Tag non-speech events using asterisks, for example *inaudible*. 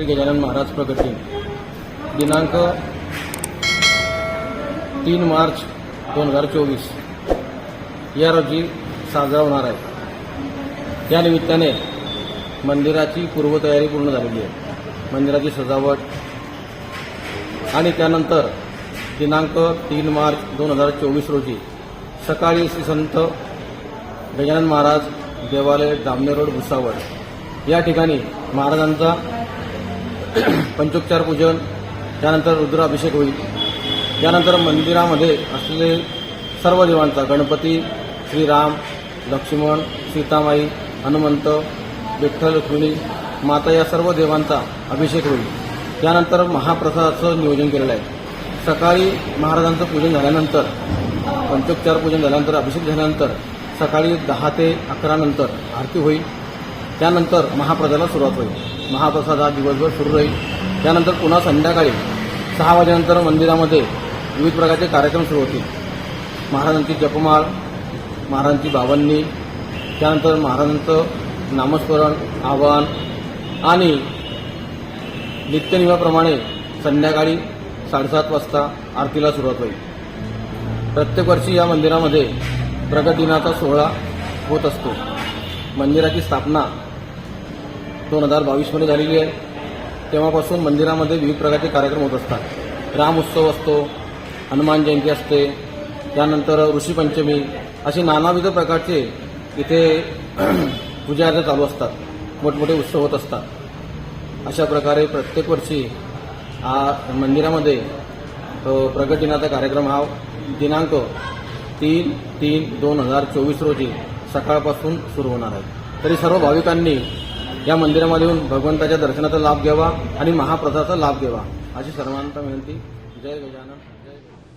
श्री गजानन महाराज प्रगती. दिनांक तीन मार्च दोन हजार चोवीस. या रोजी साजरा होणार आहे. या निमित्ताने मंदिराची पूर्वतयारी पूर्ण झालेली आहे. मंदिराची सजावट आणि त्यानंतर दिनांक तीन मार्च दोन हजार चोवीस रोजी सकाळी श्री संत गजानन महाराज देवालय दामने रोड भुसावळ. या ठिकाणी महाराजांचा पंचोपचार पूजन त्यानंतर रुद्राभिषेक होईल. त्यानंतर मंदिरामध्ये असलेले सर्व देवांचा गणपती श्रीराम लक्ष्मण सीतामाई हनुमंत विठ्ठल रुक्मिणी माता या सर्व देवांचा अभिषेक होईल. त्यानंतर महाप्रसादाचं नियोजन केलेलं आहे. सकाळी महाराजांचं पूजन झाल्यानंतर पंचोपचार पूजन झाल्यानंतर अभिषेक झाल्यानंतर सकाळी दहा ते अकरानंतर आरती होईल. त्यानंतर महाप्रसादाला सुरुवात होईल. महाप्रसाद हा दिवसभर सुरू राहील. त्यानंतर पुन्हा संध्याकाळी सहा वाजेनंतर मंदिरामध्ये विविध प्रकारचे कार्यक्रम सुरू होतील. महाराजांची जपमाळ महाराजांची बावन्नी त्यानंतर महाराजांचं नामस्मरण आवाहन आणि नित्यनियमाप्रमाणे संध्याकाळी साडेसात वाजता आरतीला सुरुवात होईल. प्रत्येक वर्षी या मंदिरामध्ये प्रगत दिनाचा सोहळा होत असतो. मंदिराची स्थापना दोन हजार बावीसमध्ये झालेली आहे. तेव्हापासून मंदिरामध्ये विविध प्रकारचे कार्यक्रम होत असतात. राम उत्सव असतो हनुमान जयंती असते त्यानंतर ऋषीपंचमी असे नानाविध प्रकारचे इथे *clears throat* पूजा अर्चा चालू असतात. मोठमोठे उत्सव होत असतात. अशा प्रकारे प्रत्येक वर्षी हा मंदिरामध्ये अ, दिनाचा कार्यक्रम हा दिनांक तीन तीन दोन हजार चोवीस रोजी सकाळपासून सुरू होणार आहे. तरी सर्व भाविकांनी या मंदिरामध्ये येऊन भगवंताच्या दर्शनाचा लाभ घ्यावा आणि महाप्रसादाचा लाभ घ्यावा. अशी सर्वांना विनंती. जय गजानन. जय गजानन.